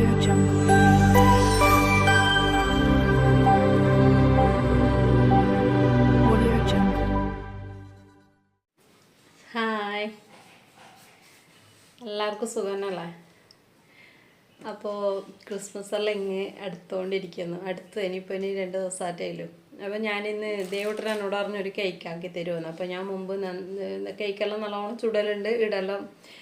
Audio Jungle. Jungle. Hi എല്ലാവർക്കും സുഖമല്ലേ അപ്പോൾ ക്രിസ്മസ് എല്ലാം ഇങ്ങ് അടുത്തോണ്ടിരിക്കുന്നു അടുത്ത് ഇനിയിപ്പോൾ ഇനി രണ്ട് ദിവസമായിട്ടേലും അപ്പോൾ ഞാനിന്ന് ദേവട്ടൻ എന്നോട് പറഞ്ഞൊരു ഒരു കേക്ക് ആക്കി തരുമെന്ന് അപ്പോൾ ഞാൻ മുമ്പ് കേക്കെല്ലാം നല്ലോണം ചുടലുണ്ട് ഇടെല്ലാം ചെ-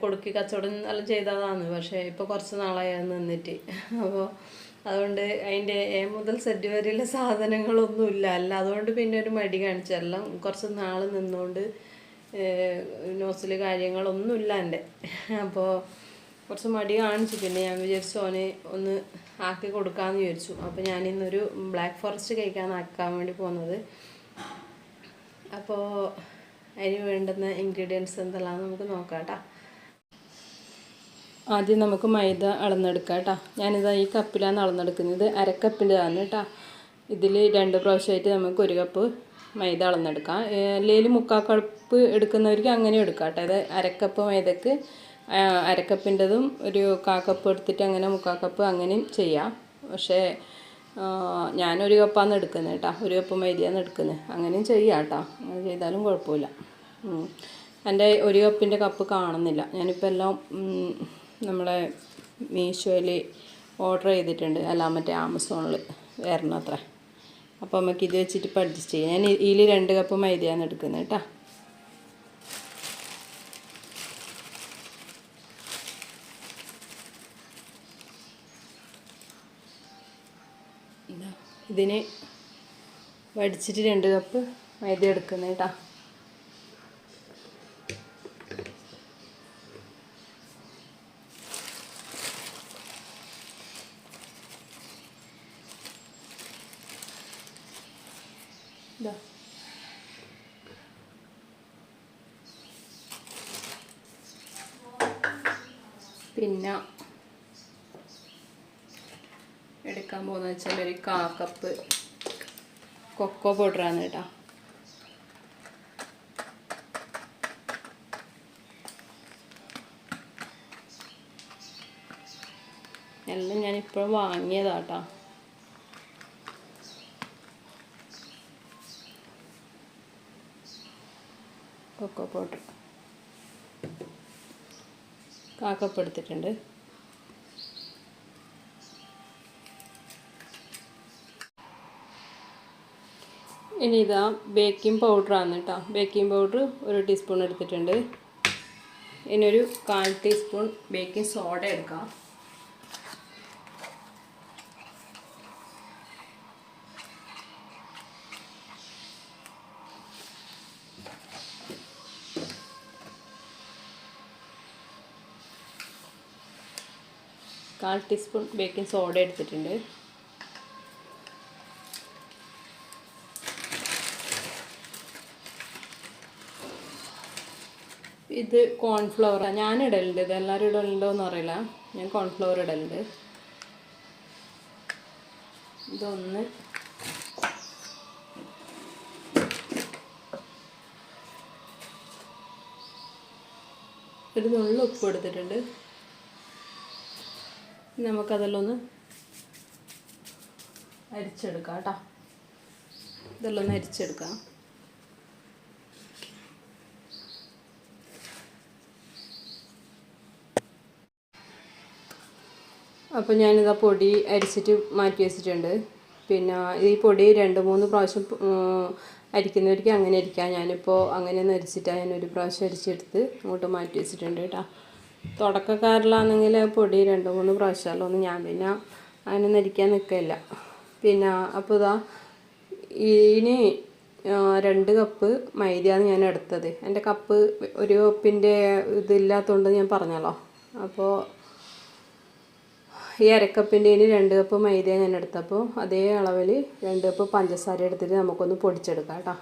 കൊടുക്കി കച്ചവടം എല്ലാം ചെയ്തതാണ്. പക്ഷേ ഇപ്പോൾ കുറച്ച് നാളായി അത് നിന്നിട്ട്. അപ്പോൾ അതുകൊണ്ട് അതിന്റെ എ മുതൽ സെറ്റ് വരെയുള്ള സാധനങ്ങളൊന്നുമില്ല. അല്ല അതുകൊണ്ട് പിന്നെ ഒരു മടി കാണിച്ചു. എല്ലാം കുറച്ച് നാൾ നിന്നുകൊണ്ട് നോസിൽ കാര്യങ്ങളൊന്നുമില്ല എന്റെ അപ്പോൾ കുറച്ച് മടി കാണിച്ചു. പിന്നെ ഞാൻ വിചാരിച്ചു ഓനെ ഒന്ന് ആക്കി കൊടുക്കാമെന്ന് വിചാരിച്ചു. അപ്പോൾ ഞാനിന്നൊരു ബ്ലാക്ക് ഫോറസ്റ്റ് കഴിക്കാൻ ആക്കാൻ വേണ്ടി പോകുന്നത് അപ്പോൾ അതിന് വേണ്ടുന്ന ഇൻഗ്രീഡിയൻസ് എന്തെല്ലാം നമുക്ക് നോക്കാം കേട്ടോ ആദ്യം നമുക്ക് മൈദ അളന്നെടുക്കാം കേട്ടോ ഞാനിതാ ഈ കപ്പിലാണ് അളന്നെടുക്കുന്നത്. അരക്കപ്പിന്റെതാണ് കേട്ടോ ഇതിൽ രണ്ട് പ്രാവശ്യമായിട്ട് നമുക്ക് ഒരു കപ്പ് മൈദ അളന്നെടുക്കാം. അല്ലെങ്കിൽ മുക്കാൽ കപ്പ് എടുക്കുന്നവർക്ക് അങ്ങനെ എടുക്കാം കേട്ടോ അതായത് അരക്കപ്പ് മൈദക്ക് അരക്കപ്പിന്റെതും ഒരു കാക്കപ്പ് കപ്പ് എടുത്തിട്ട് അങ്ങനെ മുക്കാൽ കപ്പ് അങ്ങനെയും ചെയ്യാം. പക്ഷേ ഞാനൊരു കപ്പാണ് എടുക്കുന്നത് കേട്ടോ ഒരു കപ്പ് മൈദയാണ് എടുക്കുന്നത്. അങ്ങനെയും ചെയ്യാം കേട്ടോ അങ്ങനെ ചെയ്താലും കുഴപ്പമില്ല. എന്റെ ഒരു കപ്പിന്റെ കപ്പ് കാണുന്നില്ല. ഞാനിപ്പോൾ എല്ലാം നമ്മളെ മീഷോയിൽ ഓർഡർ ചെയ്തിട്ടുണ്ട്. അല്ല മറ്റേ ആമസോണിൽ വരണം അത്ര. അപ്പോൾ നമുക്ക് ഇത് വെച്ചിട്ട് ഇപ്പോൾ അഡ്ജസ്റ്റ് ചെയ്യാം. ഞാൻ ഇതിൽ രണ്ട് കപ്പ് മൈദയാണ് എടുക്കുന്നത് കേട്ടോ. ഇതാ, ഇതിന് വടിച്ചിട്ട് രണ്ട് കപ്പ് മൈദ എടുക്കുന്നത് കേട്ടോ ഇതാ പിന്നെ എടുക്കാൻ പോകുന്നത് വെച്ചാൽ ഒരു കാ കപ്പ് കൊക്കോ പൗഡറാണ് കേട്ടോ. എല്ലാം ഞാനിപ്പോൾ വാങ്ങിയതാട്ടോ കൊക്കോ പൗഡർ. കാക്കപ്പ് ഇനി ഇതാ ബേക്കിംഗ് പൗഡറാണ് കേട്ടോ ബേക്കിംഗ് പൗഡർ ഒരു ടീസ്പൂൺ എടുത്തിട്ടുണ്ട്. ഇനി ഒരു കാൽ ടീസ്പൂൺ ബേക്കിംഗ് സോഡ എടുക്കാം. കാൽ ടീസ്പൂൺ ബേക്കിംഗ് സോഡ എടുത്തിട്ടുണ്ട്. ഇത് കോൺഫ്ലവർ ഞാൻ ഇടലുണ്ട്. ഇത് എല്ലാവരും ഇടലുണ്ടോ എന്ന് അറിയില്ല. ഞാൻ കോൺഫ്ലവർ ഇടലുണ്ട്. ഇതൊന്ന് ഒരു നുള്ളു ഉപ്പ് എടുത്തിട്ടുണ്ട്. നമുക്കതെല്ലാം ഒന്ന് അരിച്ചെടുക്കാം കേട്ടോ. ഇതെല്ലാം ഒന്ന് അരിച്ചെടുക്കാം. അപ്പോൾ ഞാനിതാ പൊടി അരിച്ചിട്ട് മാറ്റി വെച്ചിട്ടുണ്ട്. പിന്നെ ഈ പൊടി രണ്ട് മൂന്ന് പ്രാവശ്യം അരിക്കുന്നവർക്ക് അങ്ങനെ അരിക്കാം. ഞാനിപ്പോൾ അങ്ങനെ ഒന്ന് അരിച്ചിട്ടാണ് ഞാൻ ഒരു പ്രാവശ്യം അരിച്ചെടുത്ത് അങ്ങോട്ട് മാറ്റി വെച്ചിട്ടുണ്ട് കേട്ടോ. തുടക്കക്കാരിലാണെങ്കിൽ പൊടി രണ്ട് മൂന്ന് പ്രാവശ്യമല്ലോ ഒന്ന് ഞാൻ പിന്നെ അങ്ങനെ നരിക്കാൻ നിൽക്കില്ല പിന്നെ അപ്പോൾ ഇതാ ഇനി രണ്ട് കപ്പ് മൈദയാണ് ഞാൻ എടുത്തത്. എന്റെ കപ്പ് ഒരു കപ്പിന്റെ ഇതില്ലാത്തതുകൊണ്ട് ഞാൻ പറഞ്ഞല്ലോ. അപ്പോൾ ഈ അരക്കപ്പിന്റെ ഇനി രണ്ട് കപ്പ് മൈദ ഞാൻ എടുത്തപ്പോൾ അതേ അളവിൽ രണ്ട് കപ്പ് പഞ്ചസാര എടുത്തിട്ട് നമുക്കൊന്ന് പൊടിച്ചെടുക്കാം കേട്ടോ.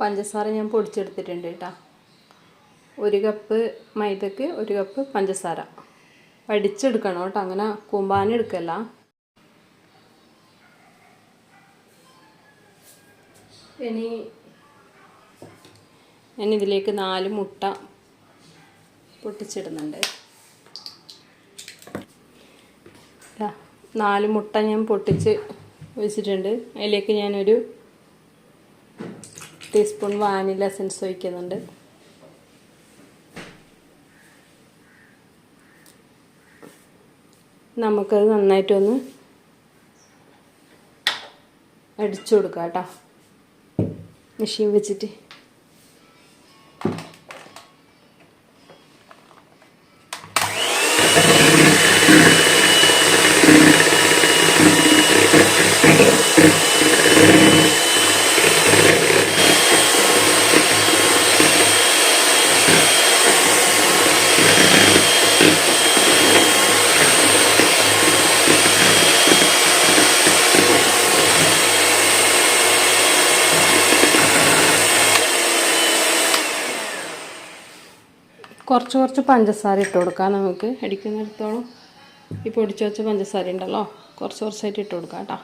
പഞ്ചസാര ഞാൻ പൊടിച്ചെടുത്തിട്ടുണ്ട് കേട്ടോ. ഒരു കപ്പ് മൈദക്ക് ഒരു കപ്പ് പഞ്ചസാര. വടിച്ചെടുക്കണം കേട്ടോ അങ്ങനെ കൂമ്പാനെടുക്കല്ല ഇനി ഞാൻ ഇതിലേക്ക് നാല് മുട്ട പൊട്ടിച്ചിടുന്നുണ്ട്. നാല് മുട്ട ഞാൻ പൊട്ടിച്ച് വെച്ചിട്ടുണ്ട്. അതിലേക്ക് ഞാനൊരു ടീസ്പൂൺ വാനില എസൻസ് ഒഴിക്കുന്നുണ്ട്. നമുക്കത് നന്നായിട്ടൊന്ന് അടിച്ചു കൊടുക്കാം കേട്ടോ മെഷീൻ വെച്ചിട്ട്. കുറച്ച് കുറച്ച് പഞ്ചസാര ഇട്ട് കൊടുക്കാം നമുക്ക്. അടിക്കുന്നിടത്തോളം ഈ പൊടിച്ച് വെച്ച പഞ്ചസാര ഉണ്ടല്ലോ. കുറച്ച് കുറച്ചായിട്ട് ഇട്ട് കൊടുക്കാം കേട്ടോ.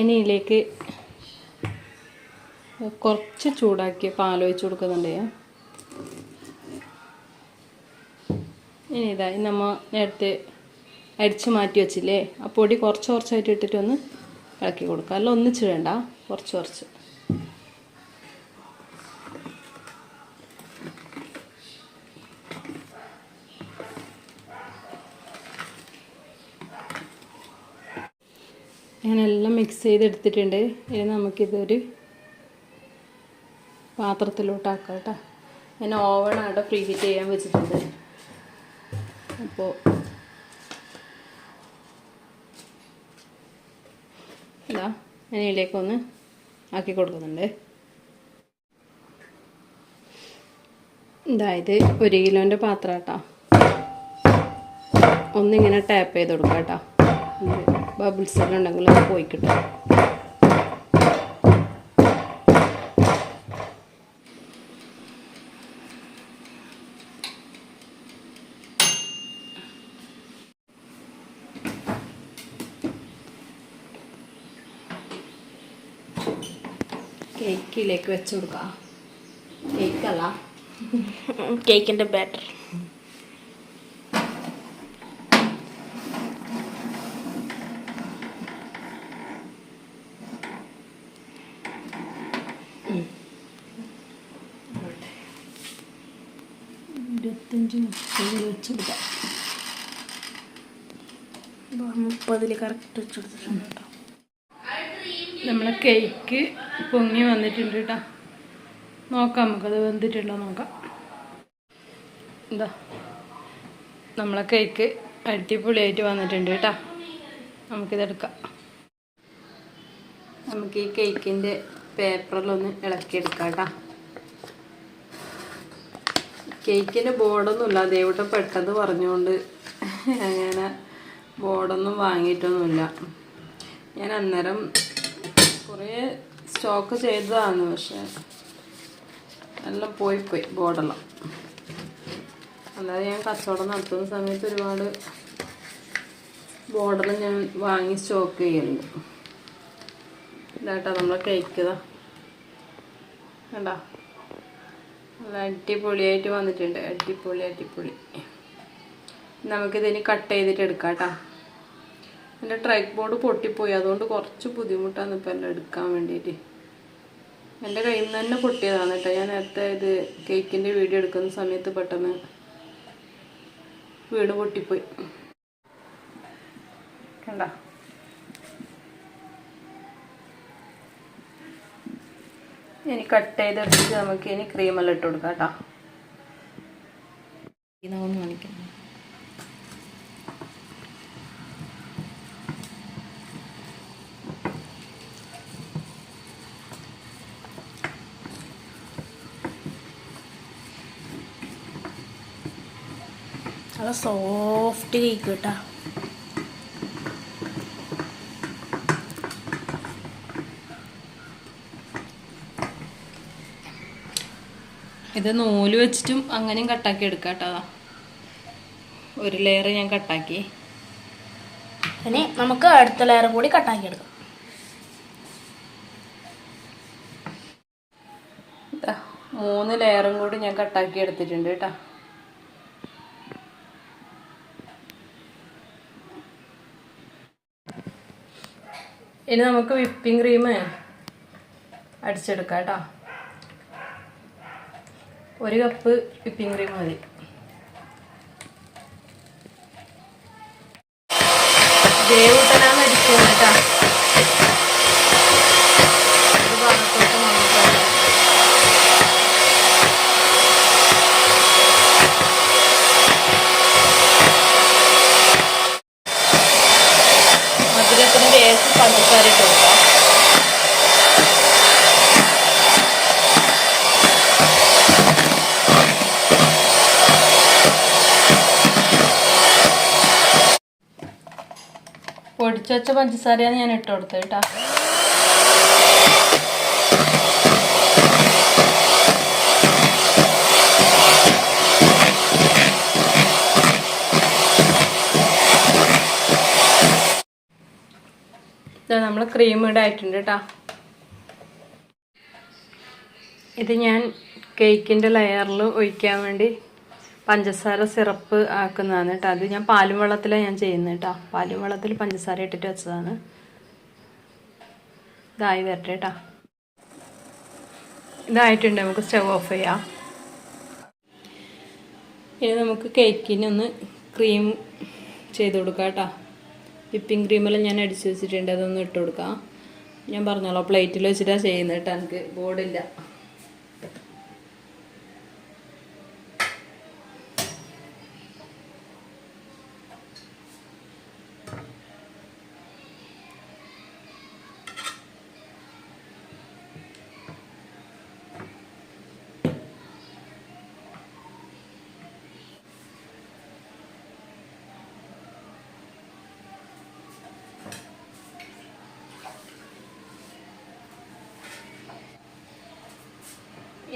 ഇനി ഇതിലേക്ക് കുറച്ച് ചൂടാക്കിയ പാൽ ഒഴിച്ച് കൊടുക്കുന്നുണ്ട്. ഇനി ഇതാ ഇനി നമ്മ നേരത്തെ അരിച്ച് മാറ്റി വെച്ചില്ലേ? ആ പൊടി കുറച്ച് കുറച്ചായിട്ട് ഇട്ടിട്ട് ഒന്ന് ഇളക്കി കൊടുക്കുക അല്ല ഒന്നിച്ചിടണ്ട കുറച്ച് കുറച്ച്. ഞാനെല്ലാം മിക്സ് ചെയ്തെടുത്തിട്ടുണ്ട്. ഇനി നമുക്കിതൊരു പാത്രത്തിലോട്ടാക്കാം കേട്ടോ. ഞാൻ ഓവണാണ് അവിടെ ഫ്രീ ഹീറ്റ് ചെയ്യാൻ വെച്ചിട്ടുണ്ട്. അപ്പോൾ ഇതാ ഞാൻ ഇതിലേക്കൊന്ന് ആക്കി കൊടുക്കുന്നുണ്ട്. ഇതായത് ഒരു കിലോന്റെ പാത്രം കേട്ടോ ഒന്നിങ്ങനെ ടാപ്പ് ചെയ്ത് കൊടുക്കാം കേട്ടോ. ബബിൾസ് എല്ലാം ഉണ്ടെങ്കിൽ അത് പോയി കിട്ടും കേക്കിലേക്ക് വെച്ചു കൊടുക്കാം. കേക്കല്ല. കേക്കിന്റെ ബാറ്റർ ഇരുപത്തഞ്ച് മുപ്പത് വെച്ച് മുപ്പതിൽ കറക്റ്റ് വെച്ച് കൊടുത്തിട്ടുണ്ട് കേട്ടോ. നമ്മളെ കേക്ക് പൊങ്ങി വന്നിട്ടുണ്ട് കേട്ടോ. നോക്കാം നമുക്കത് വെന്തിട്ടുണ്ടോ നോക്കാം. എന്താ നമ്മളെ കേക്ക് അടിപൊളിയായിട്ട് വന്നിട്ടുണ്ട് കേട്ടോ. നമുക്കിതെടുക്കാം നമുക്ക് ഈ കേക്കിന്റെ പേപ്പറിലൊന്ന് ഇളക്കിയെടുക്കാം കേട്ടോ. കേക്കിന്റെ ബോർഡൊന്നുമില്ല. ദേവട്ടം പെട്ടെന്ന് പറഞ്ഞുകൊണ്ട് അങ്ങനെ ബോർഡൊന്നും വാങ്ങിയിട്ടൊന്നുമില്ല. ഞാൻ അന്നേരം കുറേ സ്റ്റോക്ക് ചെയ്തതാണ്. പക്ഷെ എല്ലാം പോയി പോയി ബോർഡെല്ലാം. അല്ലാതെ ഞാൻ കച്ചവടം നടത്തുന്ന സമയത്ത് ഒരുപാട് ബോർഡെല്ലാം ഞാൻ വാങ്ങി സ്റ്റോക്ക് ചെയ്യുന്നുണ്ട് ഇതായിട്ടാണ് നമ്മളെ കേക്ക് കണ്ടോ? നല്ല അടിപൊളിയായിട്ട് വന്നിട്ടുണ്ട്. അടിപൊളി അടിപൊളി. നമുക്കിതിന് കട്ട് ചെയ്തിട്ട് എടുക്കാം കേട്ടോ എന്റെ ട്രൈക്ക് ബോർഡ് പൊട്ടിപ്പോയി. അതുകൊണ്ട് കുറച്ച് ബുദ്ധിമുട്ടാണ് ഇപ്പം എല്ലാം എടുക്കാൻ വേണ്ടിയിട്ട്. എന്റെ കയ്യിൽ നിന്ന് തന്നെ പൊട്ടിയതാണ് കേട്ടോ ഞാൻ നേരത്തെ ഇത് കേക്കിന്റെ വീഡിയോ എടുക്കുന്ന സമയത്ത് പെട്ടെന്ന് വീട് പൊട്ടിപ്പോയി കണ്ട ഇനി കട്ട് ചെയ്തെടുത്തിട്ട് നമുക്ക് ഇനി ക്രീമെല്ലാം ഇട്ട് കൊടുക്കാം കേട്ടോ. ഇതൊന്ന് കാണിക്കാം. നല്ല സോഫ്റ്റ് കേക്ക് കേട്ടാ. ഇത് നൂൽ വെച്ചിട്ടും അങ്ങനെയും കട്ടാക്കി എടുക്കാം കേട്ടോ ഒരു ലെയർ ഞാൻ കട്ടാക്കി. ഇനി നമുക്ക് അടുത്ത ലെയർ കൂടി കട്ടാക്കി എടുക്കാം. മൂന്ന് ലെയറും കൂടി ഞാൻ കട്ടാക്കി എടുത്തിട്ടുണ്ട് കേട്ടോ ഇനി നമുക്ക് വിപ്പിംഗ് ക്രീം അടിച്ചെടുക്കാം കേട്ടോ ഒരു കപ്പ് വിപ്പിംഗ് ക്രീം മതി. ദേവൂട്ടനാണ് അടിക്കുന്നത് കേട്ടോ. പൊടിച്ചു പഞ്ചസാരയാണ് ഞാൻ ഇട്ട് കൊടുത്തത് കേട്ടോ. നമ്മൾ ക്രീം ഇടായിട്ടുണ്ട് കേട്ടോ. ഇത് ഞാൻ കേക്കിന്റെ ലെയറിൽ ഒഴിക്കാൻ വേണ്ടി പഞ്ചസാര സിറപ്പ് ആക്കുന്നതാണ് കേട്ടോ അത് ഞാൻ പാലും വെള്ളത്തിലാണ് ഞാൻ ചെയ്യുന്നത് കേട്ടോ പാലും വെള്ളത്തിൽ പഞ്ചസാര ഇട്ടിട്ട് വെച്ചതാണ്. ഇതായി വരട്ടെ കേട്ടോ ഇതായിട്ടുണ്ട്. നമുക്ക് സ്റ്റവ് ഓഫ് ചെയ്യാം. ഇനി നമുക്ക് കേക്കിന് ഒന്ന് ക്രീം ചെയ്ത് കൊടുക്കാം കേട്ടോ വിപ്പിംഗ് ക്രീമെല്ലാം ഞാൻ അടിച്ച് വെച്ചിട്ടുണ്ട്. അതൊന്ന് ഇട്ട് കൊടുക്കാം. ഞാൻ പറഞ്ഞോളാം പ്ലേറ്റിൽ വെച്ചിട്ടാണ് ചെയ്യുന്നത് കേട്ടോ എനിക്ക് ബോർഡില്ല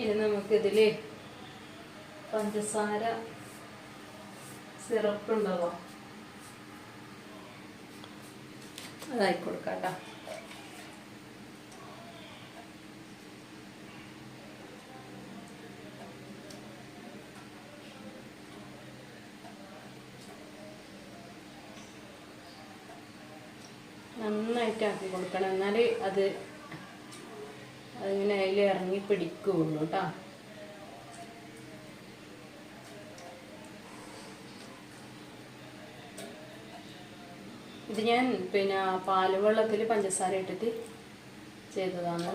ഇനി നമുക്കിതിൽ പഞ്ചസാര സിറപ്പ് ഉണ്ടല്ലോ അതായി കൊടുക്കാം കേട്ടോ നന്നായിട്ട് ആക്കി കൊടുക്കണം. എന്നാൽ അത് അതിങ്ങനെ അതിൽ ഇറങ്ങി പിടിക്കുകയുള്ളൂ കേട്ടോ. ഇത് ഞാൻ പിന്നെ പാൽ വെള്ളത്തിൽ പഞ്ചസാര ഇട്ടിട്ട് ചെയ്തതാണ്.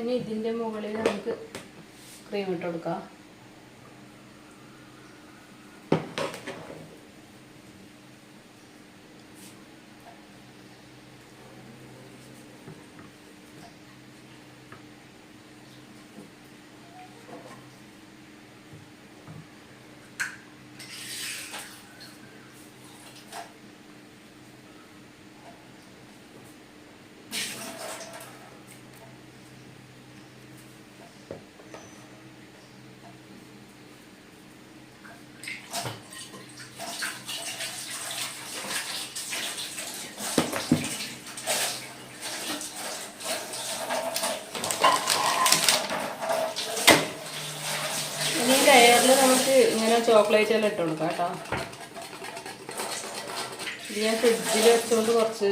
ഇനി ഇതിന്റെ മുകളിൽ നമുക്ക് ക്രീം ഇട്ട് കൊടുക്കാം. ലെയറിൽ നമുക്ക് ഇങ്ങനെ ചോക്ലേറ്റ് എല്ലാം ഇട്ട് കൊടുക്കാം കേട്ടോ. ഇത് ഞാൻ ഫ്രിഡ്ജിൽ വെച്ചുകൊണ്ട് കുറച്ച്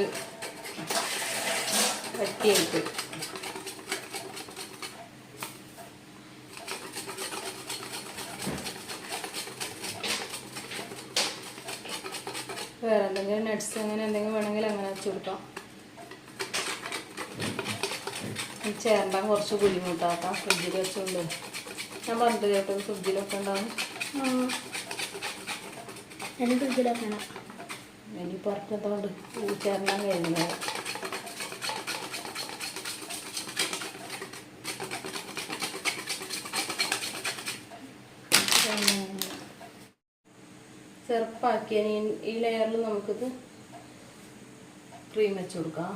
വറ്റിയെടുത്ത്. വേറെ എന്തെങ്കിലും നട്ട്സ് അങ്ങനെ എന്തെങ്കിലും വേണമെങ്കിൽ അങ്ങനെ വെച്ച് കൊടുക്കാം. ഈ ചേരണ്ടാൻ കുറച്ച് ബുദ്ധിമുട്ടാക്കാം ഫ്രിഡ്ജിൽ വെച്ചുകൊണ്ട് ഞാൻ പറഞ്ഞത് കേട്ടോ ഫ്രിഡ്ജിലൊക്കെ ഉണ്ടാവും. എനിക്ക് ഫ്രിഡ്ജിലാക്കണം ഇനി പുറത്തതുകൊണ്ട് ചേരണ്ടാൻ കഴിഞ്ഞു ചെറുപ്പാക്കിയ ഈ ലെയറിൽ നമുക്കിത് ക്രീം വെച്ച് കൊടുക്കാം.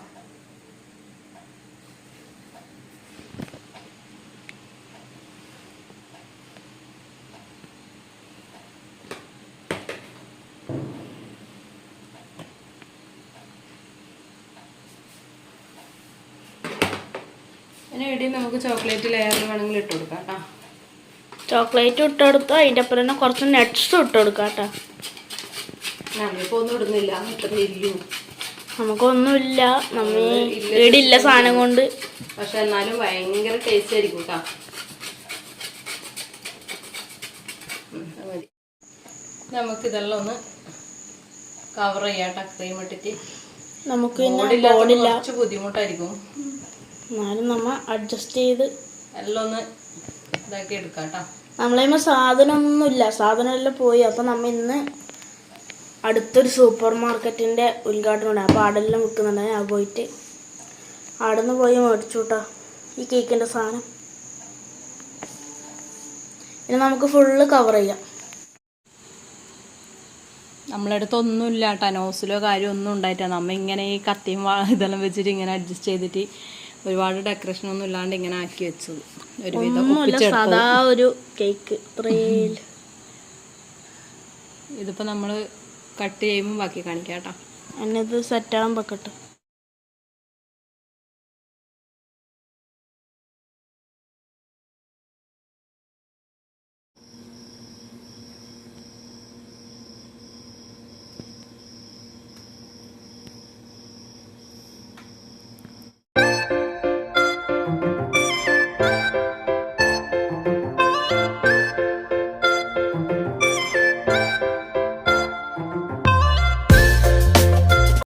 അതിന് വേണ്ടി നമുക്ക് ചോക്ലേറ്റ് ലെയറിൽ വേണമെങ്കിൽ ഇട്ട് കൊടുക്കാം കേട്ടോ ചോക്ലേറ്റ് ഇട്ട് കൊടുത്തു. അതിന്റെ ഒപ്പം തന്നെ കുറച്ച് നട്ട്സ് ഇട്ട് കൊടുക്കാം കേട്ടോ നമ്മളിപ്പോൾ ഒന്നും ഇടുന്നില്ല. നമുക്കൊന്നുമില്ല. നമ്മ ഇല്ല സാധനം കൊണ്ട്. പക്ഷെ എന്നാലും ഭയങ്കര ടേസ്റ്റ് ആയിരിക്കും കേട്ടോ നമുക്ക് നമുക്കിതെല്ലാം ഒന്ന് കവർ ചെയ്യാം ക്രീം ഇട്ടിട്ട്. നമുക്ക് കുറച്ച് ബുദ്ധിമുട്ടായിരിക്കും. എന്നാലും നമ്മ അഡ്ജസ്റ്റ് ചെയ്ത് എല്ലാം ഒന്ന് ഇതാക്കി എടുക്കാം കേട്ടോ. നമ്മളെ സാധനമൊന്നുമില്ല. സാധനം എല്ലാം പോയി. അപ്പം നമ്മ ഇന്ന് അടുത്തൊരു സൂപ്പർ മാർക്കറ്റിന്റെ ഉദ്ഘാടനമുണ്ട് അപ്പോൾ ആടെല്ലാം വിൽക്കുന്നുണ്ട്. ഞാൻ പോയിട്ട് അവിടെ നിന്ന് പോയി മേടിച്ചു കേട്ടോ ഈ കേക്കിന്റെ സാധനം. ഇനി നമുക്ക് ഫുള്ള് കവർ ചെയ്യാം. നമ്മളടുത്ത് ഒന്നുമില്ല കേട്ടോ നോസിലോ കാര്യം ഒന്നും ഉണ്ടായിട്ടാ നമ്മ ഇങ്ങനെ ഈ കത്തിയും ഇതെല്ലാം വെച്ചിട്ട് ഇങ്ങനെ അഡ്ജസ്റ്റ് ചെയ്തിട്ട് ഒരുപാട് ഡെക്കറേഷൻ ഒന്നും ഇല്ലാണ്ട് ഇങ്ങനെ ആക്കി വെച്ചത്. ഒരുവിധം നമ്മൾ സാധാ ഒരു കേക്ക് ഇത്രയിൽ ഇതിപ്പോൾ നമ്മൾ കട്ട് ചെയ്യുമ്പോൾ ബാക്കി കാണിക്കാം കേട്ടോ. എന്നത് സെറ്റാകാൻ വെക്കട്ടെ